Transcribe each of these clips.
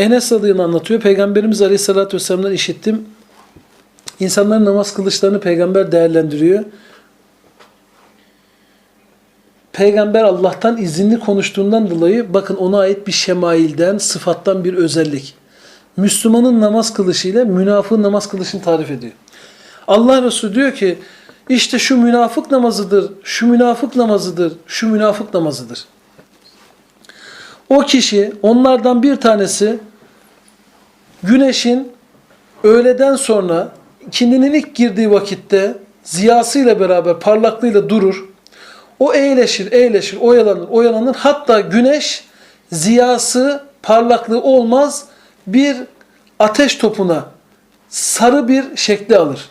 Enes adını anlatıyor. Peygamberimiz Aleyhisselatü Vesselam'dan işittim. İnsanların namaz kılışlarını peygamber değerlendiriyor. Peygamber Allah'tan izinli konuştuğundan dolayı bakın ona ait bir şemailden, sıfattan bir özellik. Müslümanın namaz kılışıyla münafığın namaz kılışını tarif ediyor. Allah Resulü diyor ki işte şu münafık namazıdır, şu münafık namazıdır, şu münafık namazıdır. O kişi onlardan bir tanesi güneşin öğleden sonra ikindinin ilk girdiği vakitte ziyasıyla beraber parlaklığıyla durur. O eğleşir, eğleşir, oyalanır, oyalanır. Hatta güneş ziyası, parlaklığı olmaz bir ateş topuna sarı bir şekli alır.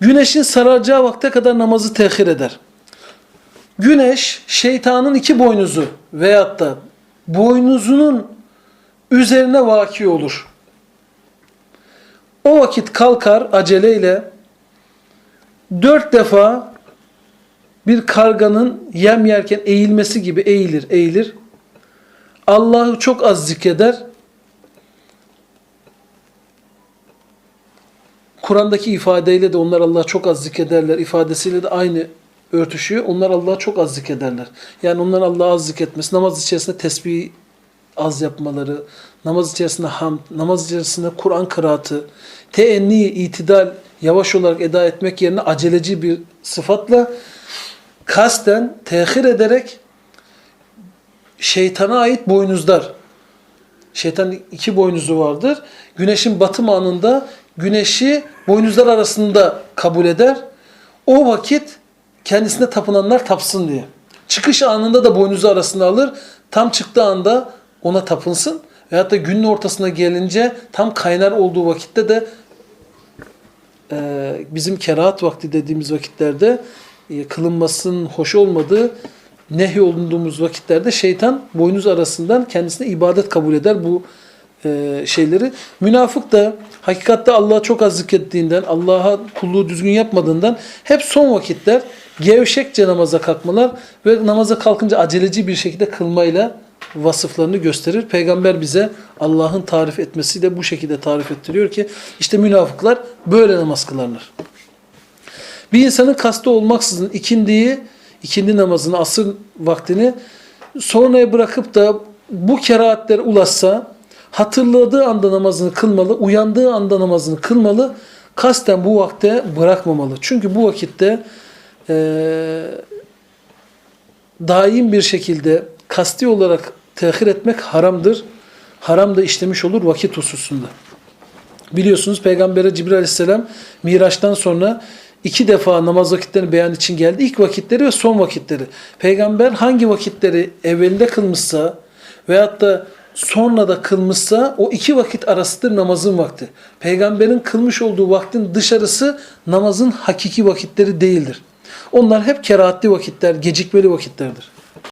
Güneşin sararacağı vakte kadar namazı tehir eder. Güneş şeytanın iki boynuzu veyahut da boynuzunun üzerine vaki olur. O vakit kalkar aceleyle dört defa bir karganın yem yerken eğilmesi gibi eğilir, eğilir. Allah'ı çok az zikreder. Kur'an'daki ifadeyle de onlar Allah'ı çok az zikrederler. ifadesiyle de aynı örtüşüyor. Onlar Allah'ı çok az zikrederler. Yani onların Allah'ı az zikretmesi, namaz içerisinde tesbih az yapmaları, namaz içerisinde hamd, namaz içerisinde Kur'an kıraatı, teenni, itidal, yavaş olarak eda etmek yerine aceleci bir sıfatla kasten, tehir ederek şeytana ait boynuzlar. Şeytanın iki boynuzu vardır. Güneşin batım anında güneşi boynuzlar arasında kabul eder. O vakit kendisine tapınanlar tapsın diye. Çıkış anında da boynuzu arasında alır. Tam çıktığı anda ona tapınsın. Veyahut da günün ortasına gelince tam kaynar olduğu vakitte de e, bizim kerahat vakti dediğimiz vakitlerde e, kılınmasının hoş olmadığı nehy olunduğumuz vakitlerde şeytan boynuz arasından kendisine ibadet kabul eder bu e, şeyleri. Münafık da hakikatte Allah'a çok az zikrettiğinden, Allah'a kulluğu düzgün yapmadığından hep son vakitler gevşekçe namaza kalkmalar ve namaza kalkınca aceleci bir şekilde kılmayla vasıflarını gösterir. Peygamber bize Allah'ın tarif etmesiyle bu şekilde tarif ettiriyor ki işte münafıklar böyle namaz kılarlar. Bir insanın kastı olmaksızın ikindiyi, ikindi namazını, asır vaktini sonraya bırakıp da bu keraatlere ulaşsa hatırladığı anda namazını kılmalı, uyandığı anda namazını kılmalı, kasten bu vakte bırakmamalı. Çünkü bu vakitte eee daim bir şekilde kasti olarak tehir etmek haramdır. Haram da işlemiş olur vakit hususunda. Biliyorsunuz Peygamber'e Cibril Aleyhisselam Miraç'tan sonra iki defa namaz vakitlerini beyan için geldi. İlk vakitleri ve son vakitleri. Peygamber hangi vakitleri evvelinde kılmışsa veyahut da sonra da kılmışsa o iki vakit arasıdır namazın vakti. Peygamberin kılmış olduğu vaktin dışarısı namazın hakiki vakitleri değildir. Onlar hep kerahatli vakitler, gecikmeli vakitlerdir.